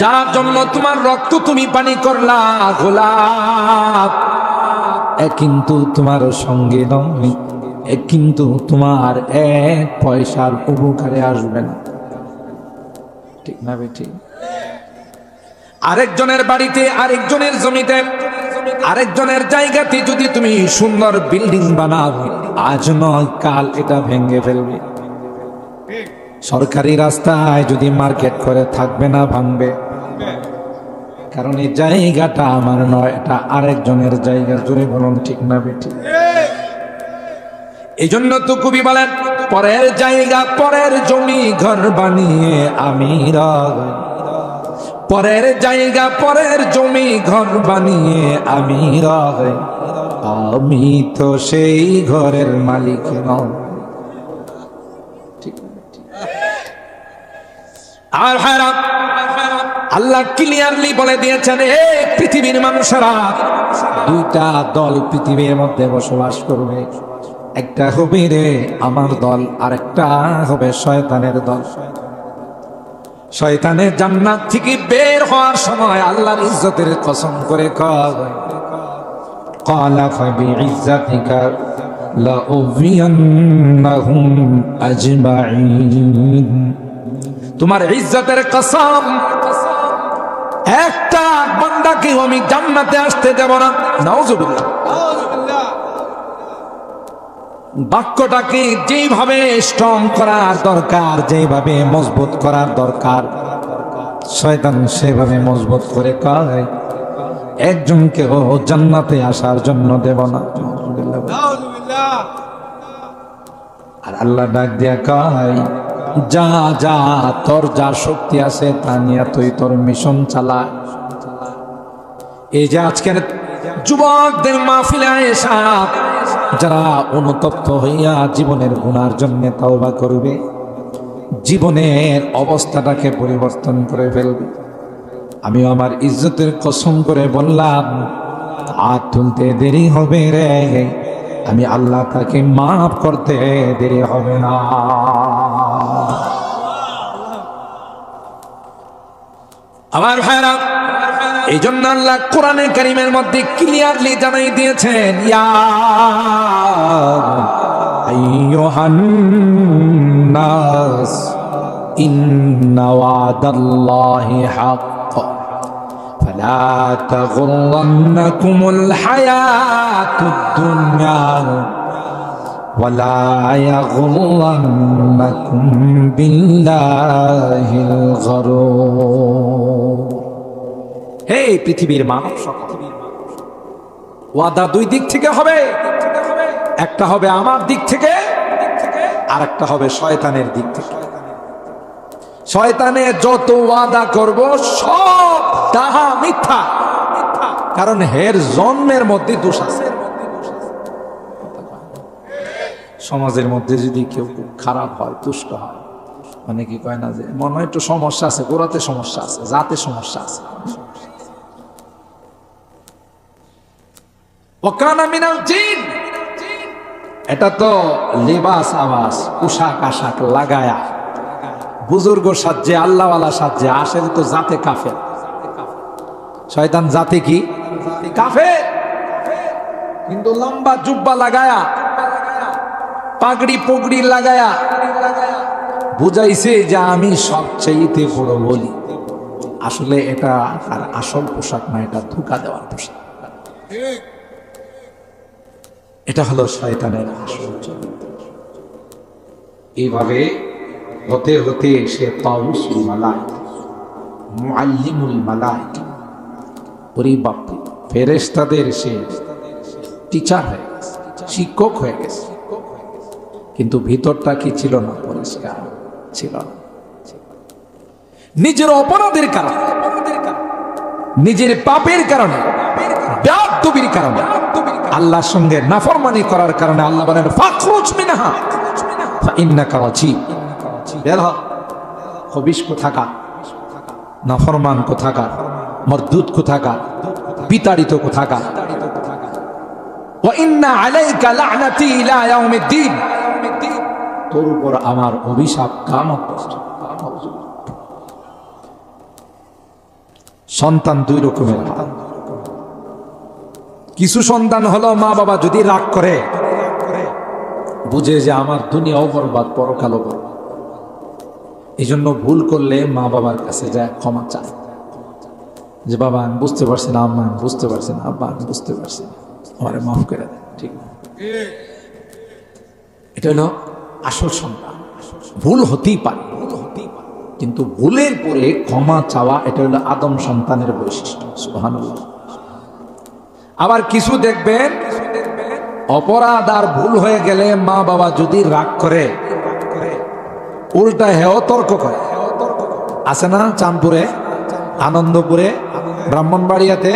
যার জন্য তোমার রক্ত তুমি পানি করলা, গোলাপ। এ কিন্তু তোমার সঙ্গে নয়, এ কিন্তু তোমার এক পয়সার উপকারে আসবে না। ঠিক না বেটি? আরেকজনের বাড়িতে, আরেকজনের জমিতে, আরেকজনের জায়গাতে যদি তুমি সুন্দর বিল্ডিং বানাও, আজ নয়, কাল এটা ভেঙে ফেলবে। সরকারি রাস্তায় যদি মার্কেট করে থাকবে না, ভাঙবে। কারণ এই জায়গাটা আমার নয়, এটা আরেকজনের জায়গা। জুড়ে বলুন, ঠিক না বেটি এই জন্য তো কবি বলেন, পরের জায়গা, পরের জমি ঘর বানিয়ে আমি পরের জায়গা, পরের জমি ঘর বানিয়ে আমি আমি তো সেই ঘরের মালিক নয়। আর হারাম আল্লাহ ক্লিয়ারলি বলে দিয়েছেন এ পৃথিবীর মানুষেরা দুইটা দল পৃথিবীর মধ্যে বসবাস করবে একটা হবে রে আমার দল আর একটা হবে শয়তানের দল শয়তানের জান্নাত থেকে বের হওয়ার সময় আল্লাহর ইজ্জতের কসম করে কয় قال فبعزتك لأغوينهم أجمعين তোমার ইজ্জতের কসম একটা বান্দাকে আমি জান্নাতে আসতে দেব না। নাউজুবিল্লাহ। বাক্যটাকে যেভাবে স্ট্রং করার দরকার যেভাবে মজবুত করার দরকার, শয়তান সেভাবে মজবুত করে কয়, একজনকে ও জান্নাতে আসার জন্য দেব না। আর আল্লাহ ডাক দিয়া কয় যা যা, তোর যা শক্তি আছে তা নিয়ে তুই তোর মিশন চালা এই যে আজকের যুবকদের মাহফিলে এসা যারা অনুতপ্ত হইয়া জীবনের গুনার জন্য তওবা করবে, জীবনের অবস্থাটাকে পরিবর্তন করে ফেলবে। আমি আমার ইজ্জতের কসম করে বললাম হাত তুলতে দেরি হবে রে। আমি আল্লাহ তাকে মাফ করতে দেরি হবে না। আমার ভাইরা এই জন্য আল্লাহ কোরআনে কারিমের মধ্যে ক্লিয়ারলি জানাই দিয়েছেন, ইয়া আইয়ুহান নাস ইন্না ওয়াদাল্লাহি হক فلا تغرنكم الحياة الدنيا ولا يغرنكم بالله الغرور হে পৃথিবীর মানব সকল ওয়াদা দুই দিক থেকে হবে একটা হবে আমার দিক থেকে আর একটা হবে শয়তানের দিক থেকে শয়তানের যত ওয়াদা করব সব ডাহা মিথ্যা। কারণ হের জন্মের মধ্যে দোষ আছে। সমাজের মধ্যে যদি কেউ খুব খারাপ হয় দুষ্ট হয় মানে কি কয় না যে, মনে হয় একটু সমস্যা আছে, গোড়াতে সমস্যা আছে, জাতে সমস্যা আছে। এটা তো লেবাস আবাস পোশাক আশাক লাগায়া। বুজুর্গ সাজ্জে আল্লাহওয়ালা সাজ্জে আসেন তো জাতে কাফের। শয়তান জাতে কি? কাফের। কিন্তু লম্বা জুব্বা লাগায়া, পাগড়ি পগড়ি লাগায়া বুঝাইছে যে আমি সবচেয়েতে বড় বলি। আসলে এটা আর আসল পোশাক না, এটা ধোকা দেওয়ার পোশাক। এটা হলো শয়তানের আসল এইভাবে হতে হতে সে তাউসুল মালাইক, মুআল্লিমুল মালাইক ওরে বাপ ফেরেশতাদের সে টিচার হয়ে গেছে, শিক্ষক হয়ে গেছে। কিন্তু ভিতরটা কি ছিল না? পরিষ্কার ছিল না। নিজের অপরাধের কারণে, নিজের পাপের কারণে, ব্যাধবির কারণে, আল্লাহর সঙ্গে নাফরমানি করার কারণে আল্লাহ বলেন, ফাখরুজ বের হ হবিস কোথাকার, নাফরমান কোথাকার। মরদুত কোথাকা বিতাড়িত কোথাকা আমার অভিশাপ সন্তান দুই রকমের কিছু সন্তান হলো মা বাবা যদি রাগ করে, বুঝে যে আমার দুনিয়াও বরবাদ পরকালো বরবাদ এই জন্য ভুল করলে মা বাবার কাছে যায়, ক্ষমা চায়। যে বাবা, আমি বুঝতে পারছি না, আম্মা, আমি বুঝতে পারছি না, আব্বা, আমি বুঝতে পারছি না। আমারে মাফ করে দেন, ঠিক না? এটা হলো আসল সন্তান। ভুল হতেই পারে, ভুল হতেই পারে। কিন্তু ভুলের পরে ক্ষমা চাওয়া, এটা হলো আদম সন্তানের বৈশিষ্ট্য, সুবহানাল্লাহ। আবার কিছু দেখবেন, অপরাধ আর ভুল হয়ে গেলে মা বাবা যদি রাগ করে উল্টা হেও তর্ক করে। আছে না চাঁদপুরে? আনন্দপুরে ব্রাহ্মণবাড়িয়াতে